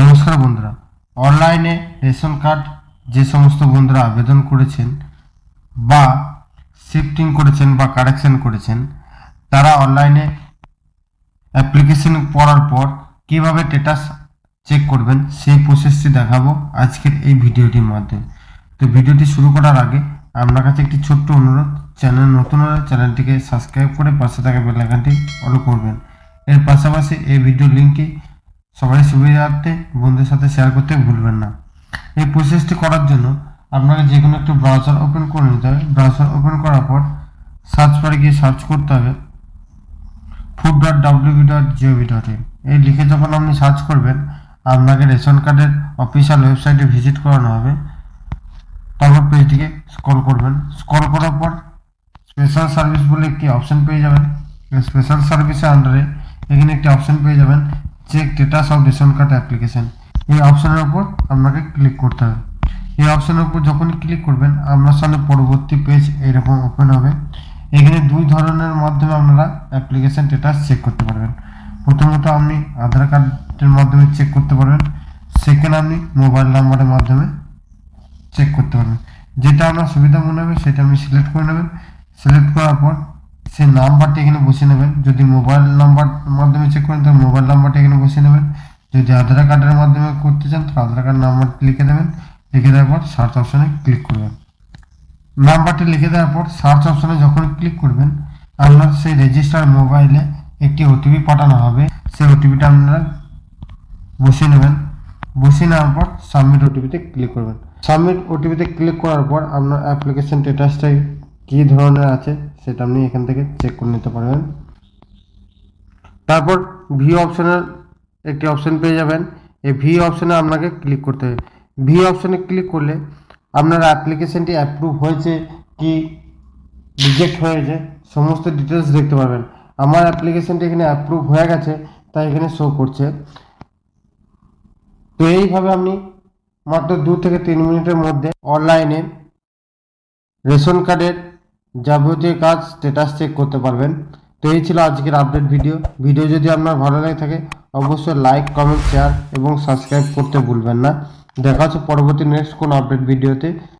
নমস্কার বন্ধুরা। অনলাইনে রেশন কার্ড যে সমস্ত বন্ধুরা আবেদন করেছেন বা শিফটিং করেছেন বা কারেকশন করেছেন, তারা অনলাইনে অ্যাপ্লিকেশন পড়ার পর কীভাবে স্ট্যাটাস চেক করবেন সেই প্রসেসটি দেখাবো আজকের এই ভিডিওটির মাধ্যমে। তো ভিডিওটি শুরু করার আগে আপনার কাছে একটি ছোট্ট অনুরোধ, চ্যানেল নতুন হলে চ্যানেলটিকে সাবস্ক্রাইব করে পাশে থাকা বেল আইকনটি অন করবেন। এর পাশাপাশি এই ভিডিও লিঙ্কটি সবাই সুবিধার্থে বন্ধুদের সাথে শেয়ার করতে ভুলবেন না। এই প্রসেসটি করার জন্য আপনাকে যে কোনো একটি ব্রাউজার ওপেন করে নিতে হবে। ব্রাউজার ওপেন করার পর সার্চ বারে গিয়ে সার্চ করতে হবে food dot W B dot G O V dot in এই লিখে যখন আপনি সার্চ করবেন, আপনাকে রেশন কার্ডের অফিসিয়াল ওয়েবসাইটে ভিজিট করানো হবে। তারপর পেজটিকে স্ক্রল করবেন। স্ক্রল করার পর স্পেশাল সার্ভিস বলে একটি অপশন পেয়ে যাবেন। স্পেশাল সার্ভিসের আন্ডারে এখানে একটি অপশন পেয়ে যাবেন। Check status of ration card application এই অপশনের উপর আপনাকে ক্লিক করতে হবে। এই অপশনের উপর যখনই ক্লিক করবেন, আপনার সামনে পরবর্তী পেজ এইরকম ওপেন হবে। এখানে দুই ধরনের মাধ্যমে আপনারা অ্যাপ্লিকেশন স্টেটাস চেক করতে পারবেন। প্রথমত আপনি আধার কার্ডের মাধ্যমে চেক করতে পারবেন। সেকেন্ড আপনি মোবাইল নাম্বারের মাধ্যমে চেক করতে পারবেন। যেটা আপনার সুবিধা মনে হবে, সেটা আপনি সিলেক্ট করে নেবেন। সিলেক্ট করার পর সেই নাম্বারটি এখানে বসিয়ে নেবেন। যদি মোবাইল নাম্বার মাধ্যমে চেক করেন তাহলে মোবাইল নাম্বারটি এখানে বসিয়ে নেবেন যদি আধার কার্ডের মাধ্যমে করতে চান তাহলে আধার কার্ড নাম্বারটি লিখে দেবেন। লিখে দেওয়ার পর সার্চ অপশানে ক্লিক করবেন। নাম্বারটি লিখে দেওয়ার পর সার্চ অপশানে যখন ক্লিক করবেন, আপনার সেই রেজিস্টার মোবাইলে একটি ওটিপি পাঠানো হবে। সেই ওটিপিটা আপনারা বসিয়ে নেবেন। বসিয়ে নেওয়ার পর সাবমিট ওটিপিতে ক্লিক করবেন। সাবমিট ওটিপিতে ক্লিক করার পর আপনার অ্যাপ্লিকেশন স্ট্যাটাসটা কী ধরনের আছে, সেটা আপনি এখান থেকে চেক করে নিতে পারবেন। তারপর ভি অপশনের একটি অপশন পেয়ে যাবেন। এই ভি অপশনে আপনাকে ক্লিক করতে হবে। ভি অপশনে ক্লিক করলে আপনার অ্যাপ্লিকেশনটি অ্যাপ্রুভ হয়েছে কি রিজেক্ট হয়েছে, সমস্ত ডিটেলস দেখতে পারবেন। আমার অ্যাপ্লিকেশনটি এখানে অ্যাপ্রুভ হয়ে গেছে, তাই এখানে শো করছে। তো এইভাবে আপনি মাত্র দু থেকে তিন মিনিটের মধ্যে অনলাইনে রেশন কার্ডের যাবতীয় কাজ স্ট্যাটাস চেক করতে পারবেন। তো এই ছিল আজকের আপডেট ভিডিও ভিডিও যদি আপনার ভালো লাগে থাকে, অবশ্যই লাইক কমেন্ট শেয়ার এবং সাবস্ক্রাইব করতে ভুলবেন না। দেখা হচ্ছে পরবর্তী নেক্সট কোন আপডেট ভিডিওতে